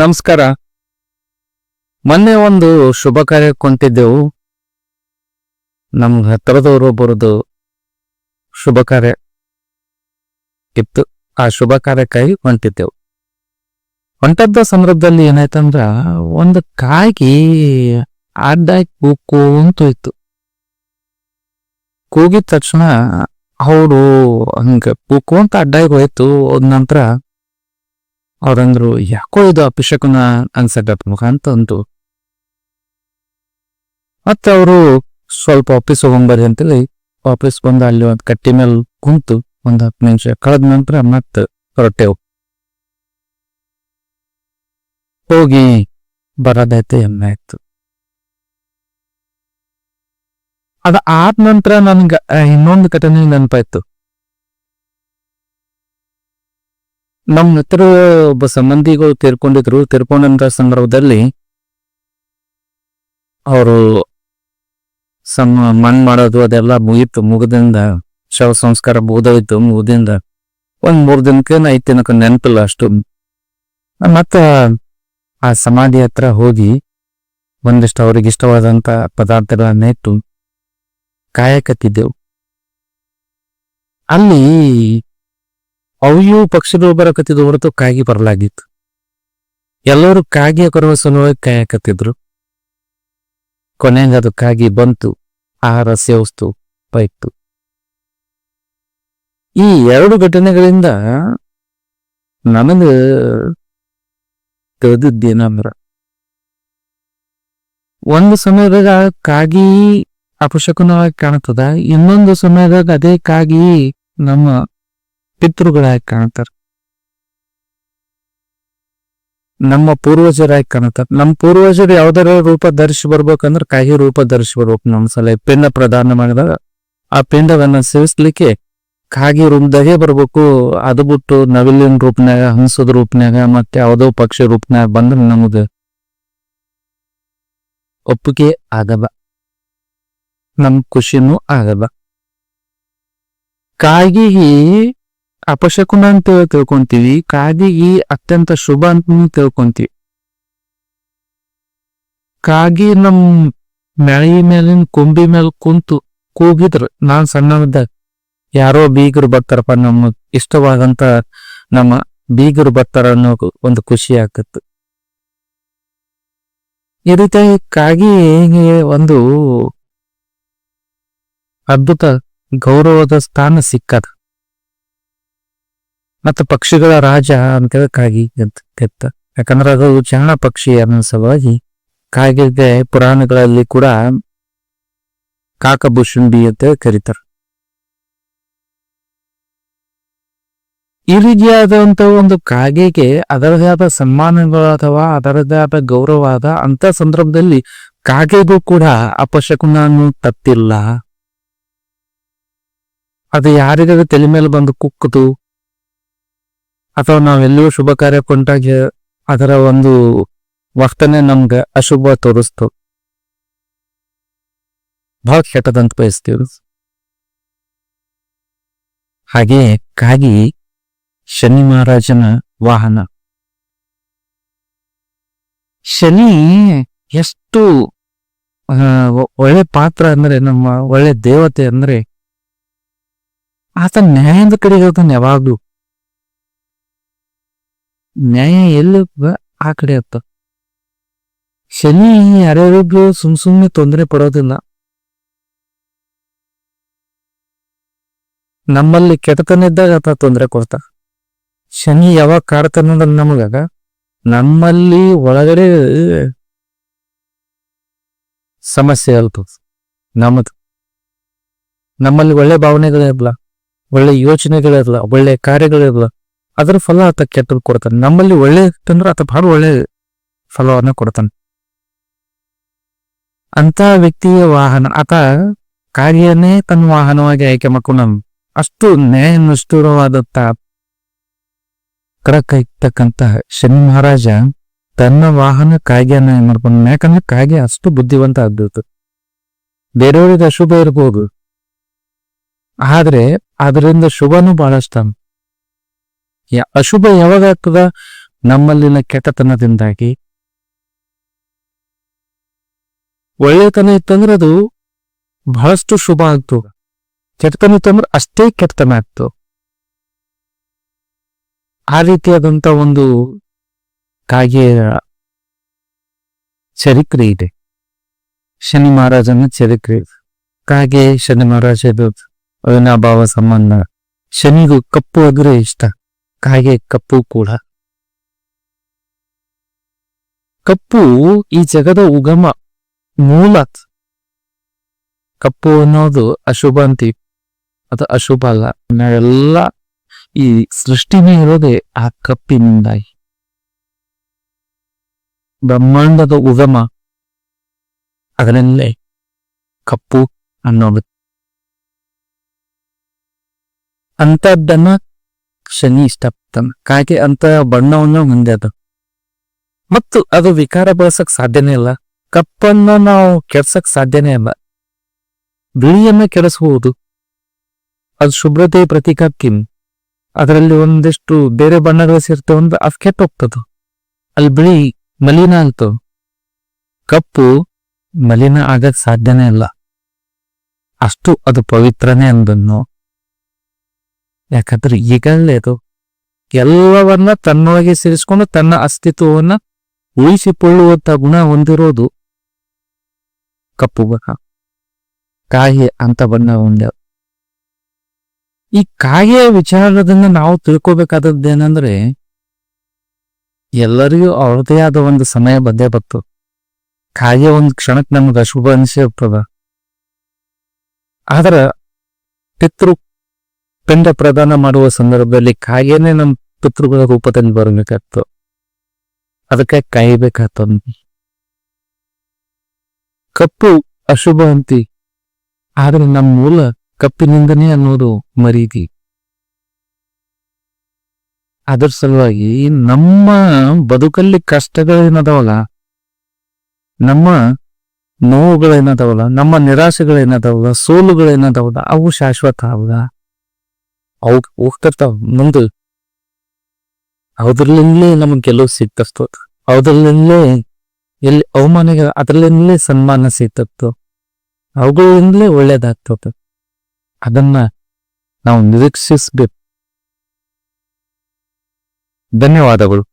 ನಮಸ್ಕಾರ. ಮೊನ್ನೆ ಒಂದು ಶುಭ ಕಾರ್ಯಕ್ಕೆ ಹೊಂಟಿದ್ದೆವು ನಮ್ಗೆ ಹತ್ತಿರದವರು ಒಬ್ಬರದು ಶುಭ ಕಾರ್ಯ ಇತ್ತು. ಆ ಶುಭ ಕಾರ್ಯಕ್ಕಾಗಿ ಹೊಂಟಿದ್ದೆವು. ಹೊಂಟದ್ದ ಸಂದರ್ಭದಲ್ಲಿ ಏನಾಯ್ತಂದ್ರ ಒಂದು ಕಾಗಿ ಅಡ್ಡಾಗಿ ಕೂಗ್ಕೊಂತ ಹೋಯ್ತು ಕೂಗಿದ ತಕ್ಷಣ ಅವರು ಹಂಗ ಅಂತ ಅಡ್ಡಾಗಿ ಹೋಯ್ತು. ಹೋದ ನಂತರ ಅವ್ರಂದ್ರು, ಯಾಕೋ ಇದು ಅಪಿಷಕನ ಪ್ರಮುಖ ಅಂತ ಅಂತು ಮತ್ತೆ ಅವರು ಸ್ವಲ್ಪ ಆಫೀಸ್ ಹೋಗಂಬರಿ ಅಂತೇಳಿ ಆಫೀಸ್ ಬಂದ ಅಲ್ಲಿ ಒಂದು ಕಟ್ಟಿ ಮೇಲೆ ಕುಂತು ಒಂದ್ ಹತ್ತು ನಿಮಿಷ ಕಳೆದ ನಂತರ ಮತ್ತೆ ಹೊರಟೆವು. ಹೋಗಿ ಬರೋದೈತೆ ಎಮ್ಮೆ ಆಯ್ತು. ಅದ ಆದ ನಂತರ ನನ್ಗ ಇನ್ನೊಂದು ಘಟನೆ ನೆನಪಾಯ್ತು. ನಮ್ಮ ಮಿತ್ರ ಒಬ್ಬ ಸಂಬಂಧಿಗಳು ತೀರ್ಕೊಂಡಿದ್ರು. ತೀರ್ಕೊಂಡಂತ ಸಂದರ್ಭದಲ್ಲಿ ಅವರು ಸಮ ಮಣ್ ಮಾಡೋದು ಅದೆಲ್ಲ ಮುಗೀತು. ಮುಗದಿಂದ ಶವ ಸಂಸ್ಕಾರ ಮುಗಿದೋಯ್ತು. ಮುಗಿದಿಂದ ಒಂದ್ ಮೂರ್ ದಿನಕ್ಕೆ ಐದ್ ದಿನಕ್ಕೆ ನೆನಪಿಲ್ಲ ಅಷ್ಟು. ಮತ್ತ ಆ ಸಮಾಧಿ ಹತ್ರ ಹೋಗಿ ಒಂದಿಷ್ಟು ಅವ್ರಿಗೆ ಇಷ್ಟವಾದಂತ ಪದಾರ್ಥಗಳನ್ನ ಇಟ್ಟು ಕಾಯಕತ್ತಿದ್ದೆವು. ಅಲ್ಲಿ ಅವು ಪಕ್ಷಿಗಳು ಬರಕತ್ತಿದ್ದು ಹೊರತು ಕಾಗಿ ಬರಲಾಗಿತ್ತು. ಎಲ್ಲರೂ ಕಾಗಿಯ ಕೊರವ ಸಲುವಾಗಿ ಕಾಯಕತ್ತಿದ್ರು. ಕೊನೆಗೆ ಅದು ಕಾಗಿ ಬಂತು, ಆಹಾರ ಸೇವಿಸ್ತು, ಬೈತು. ಈ ಎರಡು ಘಟನೆಗಳಿಂದ ನನಗ ತಿಳಿದಿದ್ದೇನಂದ್ರ ಒಂದು ಸಮಯದಾಗ ಕಾಗಿ ಅಪಶಕುನವಾಗಿ ಕಾಣ್ತದ ಇನ್ನೊಂದು ಸಮಯದಾಗ ಅದೇ ಕಾಗಿ ನಮ್ಮ ಪಿತೃಗಳಾಗಿ ಕಾಣ್ತಾರೆ ನಮ್ಮ ಪೂರ್ವಜರಾಗಿ ಕಾಣ್ತಾರೆ ನಮ್ಮ ಪೂರ್ವಜರು ಯಾವ್ದಾರ ರೂಪ ಧರಿಸಿ ಬರ್ಬೇಕಂದ್ರೆ ಕಾಗಿ ರೂಪ ಧರಿಸಿ ಬರ್ಬೇಕು ನಮ್ಮ ಸಲ ಪಿಂಡ ಪ್ರದಾನ ಮಾಡಿದಾಗ ಆ ಪಿಂಡವನ್ನ ಸೇವಿಸ್ಲಿಕ್ಕೆ ಕಾಗಿ ರೂಪದಾಗೆ ಬರ್ಬೇಕು. ಅದು ಬಿಟ್ಟು ನವಿಲಿನ ರೂಪನ್ಯಾಗ, ಹಂಸದ ರೂಪನ್ಯಾಗ, ಮತ್ತೆ ಯಾವುದೋ ಪಕ್ಷಿ ರೂಪನ್ಯಾಗ ಬಂದ್ರೆ ನಮ್ದು ಒಪ್ಪಿಗೆ ಆಗಬ ನಮ್ ಖುಷಿನೂ ಆಗಬ ಕಾಗಿಗೆ ಅಪಶಕುನ ಅಂತ ತಿಳ್ಕೊಂತೀವಿ ಕಾಗಿಗಿ ಅತ್ಯಂತ ಶುಭ ಅಂತ ತಿಳ್ಕೊಂತೀವಿ. ಕಾಗಿ ನಮ್ ಮೆಳಿ ಮೇಲಿನ ಕೊಂಬಿ ಮೇಲೆ ಕುಂತು ಕೂಗಿದ್ರು. ನಾನ್ ಸಣ್ಣವಿದ್ದಾಗ ಯಾರೋ ಬೀಗರು ಬರ್ತಾರಪ್ಪ, ನಮ್ಮ ಇಷ್ಟವಾದಂತ ನಮ್ಮ ಬೀಗರು ಬರ್ತಾರ ಅನ್ನೋ ಒಂದು ಖುಷಿ ಆಗತ್ತು ಈ ರೀತಿಯಾಗಿ ಕಾಗಿ ಒಂದು ಅದ್ಭುತ ಗೌರವದ ಸ್ಥಾನ ಸಿಕ್ಕದ. ಮತ್ತು ಪಕ್ಷಿಗಳ ರಾಜ ಅಂತೇಳಿ ಕಾಗಿ ಅಂತ ಕೆತ್ತ. ಯಾಕಂದ್ರೆ ಅದು ಚರಣ ಪಕ್ಷಿ ಅನ್ನೋ ಸಲುವಾಗಿ ಕಾಗಿಗೆ ಪುರಾಣಗಳಲ್ಲಿ ಕೂಡ ಕಾಕಭೂಷಣಿ ಅಂತ ಕರೀತಾರೆ. ಈ ರೀತಿಯಾದಂತ ಒಂದು ಕಾಗೆಗೆ ಅದರದೇ ಆದ ಸನ್ಮಾನಗಳು ಅಥವಾ ಅದರದೇ ಆದ ಗೌರವ ಆದ ಅಂತ ಸಂದರ್ಭದಲ್ಲಿ ಕಾಗೆಗೂ ಕೂಡ ಅಪಶಕುನನ್ನು ತತ್ತಿಲ್ಲ. ಅದು ಯಾರಿಗಾದ್ರೂ ತಲೆ ಮೇಲೆ ಬಂದು ಕುಕ್ಕದು ಅಥವಾ ನಾವೆಲ್ಲೂ ಶುಭ ಕಾರ್ಯ ಕೊಂಡಾಗ ಅದರ ಒಂದು ವರ್ತನೆ ನಮ್ಗೆ ಅಶುಭ ತೋರಿಸ್ತು. ಬಹಳ ಕೆಟ್ಟದಂತ ಬಯಸ್ತೀವಿ ಹಾಗೆ ಕಾಗಿ ಶನಿ ಮಹಾರಾಜನ ವಾಹನ. ಶನಿ ಎಷ್ಟು ಒಳ್ಳೆ ಪಾತ್ರ ಅಂದ್ರೆ ನಮ್ಮ ಒಳ್ಳೆ ದೇವತೆ ಅಂದ್ರೆ ಆತ ನ್ಯಾಯದ ಕಡೆ ಹೋಗ್ತಾನೆ ಯಾವಾಗ್ಲೂ. ನ್ಯಾಯ ಎಲ್ಲಿ ಬ- ಆ ಕಡೆ ಅತ್ತ ಶನಿ ಯಾರ್ಯಾರಿಗೂ ಸುಮ್ ಸುಮ್ನೆ ತೊಂದರೆ ಪಡೋದಿಲ್ಲ. ನಮ್ಮಲ್ಲಿ ಕೆಟ್ಟತನ ಇದ್ದಾಗ ಆತ ತೊಂದರೆ ಕೊಡ್ತ. ಶನಿ ಯಾವಾಗ ಕಾಡ್ತಾನಂದ್ರ ನಮಗಾಗ. ನಮ್ಮಲ್ಲಿ ಒಳಗಡೆ, ಸಮಸ್ಯೆ ಅಲ್ತು. ನಮ್ಮದು ನಮ್ಮಲ್ಲಿ ಒಳ್ಳೆ ಭಾವನೆಗಳಿರಲ್ಲ ಒಳ್ಳೆ ಯೋಚನೆಗಳಿರಲ್ಲ ಒಳ್ಳೆ ಕಾರ್ಯಗಳಿರಲ್ಲ ಅದ್ರ ಫಲ ಆತ ಕೆಟ್ಟದ್ದು ಕೊಡ್ತಾನೆ. ನಮ್ಮಲ್ಲಿ ಒಳ್ಳೆ ತಂದ್ರೆ ಆತ ಬಹಳ ಒಳ್ಳೆ ಫಲವನ್ನ ಕೊಡ್ತಾನೆ. ಅಂತ ವ್ಯಕ್ತಿಯ ವಾಹನ, ಆತ ಕಾರ್ಯನೇ ತನ್ನ ವಾಹನವಾಗಿ ಆಯ್ಕೆ ಮಾಡ್ಕೊಂಡು ಅಷ್ಟು ನ್ಯಾಯ ನಿಷ್ಠುರವಾದಂತ ಕಡಕ ಶನಿ ಮಹಾರಾಜ ತನ್ನ ವಾಹನ ಕಾಗೆಯನ್ನ ಏನ್ ಮಾಡ್ಕೊಂಡು ಯಾಕಂದ್ರೆ ಕಾಗೆ ಅಷ್ಟು ಬುದ್ಧಿವಂತ ಆಗ್ಬಿಡ್ತು ಬೇರೆಯವ್ರಿಗೆ ಅಶುಭ ಇರ್ಬೋದು. ಆದ್ರೆ ಅದರಿಂದ ಶುಭನೂ ಬಹಳಷ್ಟ ಯಾ- ಅಶುಭ ಯಾವಾಗ ಆಗ್ತದ? ನಮ್ಮಲ್ಲಿನ ಕೆಟ್ಟತನದಿಂದಾಗಿ. ಒಳ್ಳೆತನ ಇತ್ತಂದ್ರೆ ಅದು ಬಹಳಷ್ಟು ಶುಭ ಆಗ್ತು ಕೆಟ್ಟತನ ಇತ್ತಂದ್ರೆ ಅಷ್ಟೇ ಕೆಟ್ಟತನ ಆಗ್ತು ಆ ರೀತಿಯಾದಂತ ಒಂದು ಕಾಗೆಯ ಚರಿತ್ರೆ ಇದೆ. ಶನಿ ಮಹಾರಾಜನ ಚರಿತ್ರೆ ಕಾಗೆ ಶನಿ ಮಹಾರಾಜ ಅವಿನಾಭಾವ ಸಂಬಂಧ. ಶನಿಗೂ ಕಪ್ಪು ಅಂದ್ರೆ ಇಷ್ಟ. ಕಾಗೆ ಕಪ್ಪು ಕೂಡ. ಕಪ್ಪು ಈ ಜಗದ ಉಗಮ ಮೂಲ ಕಪ್ಪು ಅನ್ನೋದು ಅಶುಭ ಅಂತೀವಿ. ಅದು ಅಶುಭ ಅಲ್ಲ. ನಾವೆಲ್ಲ ಈ ಸೃಷ್ಟಿನೇ ಇರೋದೇ ಆ ಕಪ್ಪಿನಿಂದಾಗಿ. ಬ್ರಹ್ಮಾಂಡದ ಉಗಮ. ಅದರಲ್ಲೇ ಕಪ್ಪು ಅನ್ನೋದು. ಅಂತದ್ದನ್ನ ಶನಿ ಇಷ್ಟಪಡ್ತಾನೆ ಕಾಗೆ ಅಂತ ಬಣ್ಣವನ್ನ ಹೊಂದ್ಯದ. ಮತ್ತು ಅದು ವಿಕಾರ ಬಳಸಕ್ ಸಾಧ್ಯನೇ ಇಲ್ಲ. ಕಪ್ಪನ್ನ ನಾವು ಕೆಡ್ಸಕ್ ಸಾಧ್ಯನೇ ಇಲ್ಲ. ಬಿಳಿಯನ್ನ ಕೆಡಿಸಬಹುದು ಅದು ಶುಭ್ರತೆ ಪ್ರತೀಕ ಕಿಮ್. ಅದರಲ್ಲಿ ಒಂದಿಷ್ಟು ಬೇರೆ ಬಣ್ಣಗಳು ಸೇರ್ತವೆ ಅಂದ್ರೆ ಅದ್ ಕೆಟ್ಟ ಹೋಗ್ತದ ಅಲ್ಲಿ ಬಿಳಿ ಮಲಿನ ಆಗ್ತವ ಕಪ್ಪು ಮಲಿನ ಆಗಕ್ ಸಾಧ್ಯನೇ ಇಲ್ಲ. ಅಷ್ಟು ಅದು ಪವಿತ್ರನೇ ಅಂದನ್ನು. ಯಾಕಂದ್ರೆ ಈಗಲೇ ಅದು ಎಲ್ಲವನ್ನ ತನ್ನೊಳಗೆ ಸೇರಿಸ್ಕೊಂಡು ತನ್ನ ಅಸ್ತಿತ್ವವನ್ನ ಉಳಿಸಿಕೊಳ್ಳುವಂತ ಗುಣ ಹೊಂದಿರೋದು ಕಪ್ಪು ಬಣ್ಣ. ಕಾಯಿ ಅಂತ ಬಣ್ಣ ಹೊಂದ ಈ ಕಾಯಿಯ ವಿಚಾರದಿಂದ ನಾವು ತಿಳ್ಕೊಬೇಕಾದದ್ದೇನೆಂದ್ರೆ ಎಲ್ಲರಿಗೂ ಅವ್ರದೇ ಆದ ಒಂದು ಸಮಯ ಬಂದೇ ಬಂತು. ಕಾಯಿಯ ಒಂದು ಕ್ಷಣಕ್ಕೆ ನಮ್ಗೆ ಅಶುಭ ಅನಿಸಿರ್ತದ ಆದ್ರ ಪಿತೃ ಪಿಂಡ ಪ್ರದಾನ ಮಾಡುವ ಸಂದರ್ಭದಲ್ಲಿ ಕಾಯಿನೇ ನಮ್ಮ ಪಿತೃಗಳ ರೂಪದಲ್ಲಿ ಬರಬೇಕಾಗ್ತು ಅದಕ್ಕೆ ಕಾಯಬೇಕಾಗ್ತ ಕಪ್ಪು ಅಶುಭ ಅಂತಿ. ಆದ್ರೆ ನಮ್ಮ ಮೂಲ ಕಪ್ಪಿನಿಂದನೇ ಅನ್ನೋದು ಮರೀತಿ ಅದರ ಸಲುವಾಗಿ ನಮ್ಮ ಬದುಕಲ್ಲಿ ಕಷ್ಟಗಳೇನದವಲ್ಲ, ನಮ್ಮ ನೋವುಗಳೇನದವಲ್ಲ, ನಮ್ಮ ನಿರಾಶೆಗಳೇನದವಲ್ಲ, ಸೋಲುಗಳೇನದವಲ್ಲ, ಅವು ಶಾಶ್ವತ ಅವಲ್ಲ ಅವು ಹೋಗ್ತಿರ್ತಾವ ಮುಂದೆ ಅದ್ರಲ್ಲಿಂದಲೇ ನಮಗೆ ಗೆಲುವು ಸಿಕ್ತಸ್ತು ಅದ್ರಲ್ಲಿಂದಲೇ ಎಲ್ಲಿ ಅವಮಾನ ಅದ್ರಲ್ಲಿಂದಲೇ ಸನ್ಮಾನ ಸಿಗ್ತಿತ್ತು ಅವುಗಳಿಂದಲೇ ಒಳ್ಳೇದಾಗ್ತದ ಅದನ್ನ ನಾವು ನಿರೀಕ್ಷಿಸ್ಬೇಕು. ಧನ್ಯವಾದಗಳು.